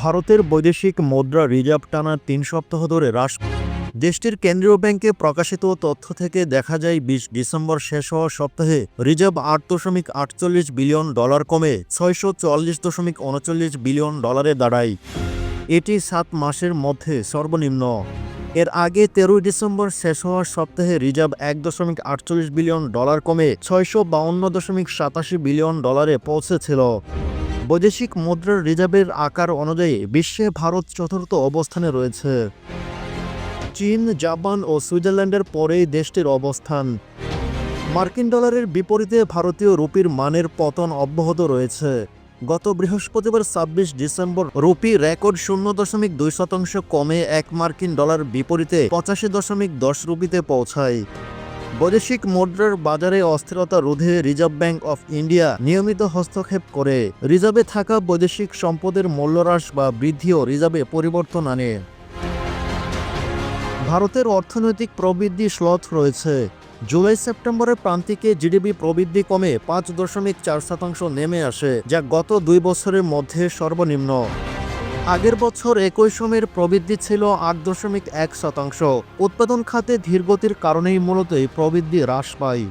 ভারতের বৈদেশিক মুদ্রা রিজার্ভ টানা তিন সপ্তাহ ধরে হ্রাস দেশটির কেন্দ্রীয় ব্যাংকে প্রকাশিত তথ্য থেকে দেখা যায়, বিশ ডিসেম্বর শেষ হওয়া সপ্তাহে রিজার্ভ আট দশমিক আটচল্লিশ বিলিয়ন ডলার কমে ছয়শো চুয়াল্লিশ দশমিক উনচল্লিশ বিলিয়ন ডলারে দাঁড়ায়। এটি সাত মাসের মধ্যে সর্বনিম্ন। এর আগে তেরোই ডিসেম্বর শেষ হওয়ার সপ্তাহে রিজার্ভ এক দশমিক আটচল্লিশ বিলিয়ন ডলার কমে ছয়শো বাউন্ন দশমিক সাতাশি বিলিয়ন ডলারে পৌঁছেছিল। বৈদেশিক মুদ্রার রিজার্ভের আকার অনুযায়ী বিশ্বে ভারত চতুর্থ অবস্থানে রয়েছে। চীন, জাপান ও সুইজারল্যান্ডের পরেই দেশটির অবস্থান। মার্কিন ডলারের বিপরীতে ভারতীয় রুপির মানের পতন অব্যাহত রয়েছে। গত বৃহস্পতিবার ছাব্বিশ ডিসেম্বর রুপি রেকর্ড শূন্য দশমিক দুই শতাংশ কমে এক মার্কিন ডলার বিপরীতে পঁচাশি দশমিক দশ রুপিতে পৌঁছায়। বৈদেশিক মুদ্রার বাজারে অস্থিরতা রোধে রিজার্ভ ব্যাংক অফ ইন্ডিয়া নিয়মিত হস্তক্ষেপ করে। রিজার্ভে থাকা বৈদেশিক সম্পদের মূল্যহ্রাস বা বৃদ্ধিও রিজার্ভে পরিবর্তন আনে। ভারতের অর্থনৈতিক প্রবৃদ্ধি শ্লথ রয়েছে। জুলাই সেপ্টেম্বরের প্রান্তিকে জিডিপি প্রবৃদ্ধি কমে পাঁচ দশমিক চার শতাংশ নেমে আসে, যা গত দুই বছরের মধ্যে সর্বনিম্ন। আগের বছর একই সময়ের প্রবৃদ্ধি ছিল আট দশমিক এক শতাংশ। উৎপাদন খাতে ধীরগতির কারণেই মূলত প্রবৃদ্ধি হ্রাস পায়।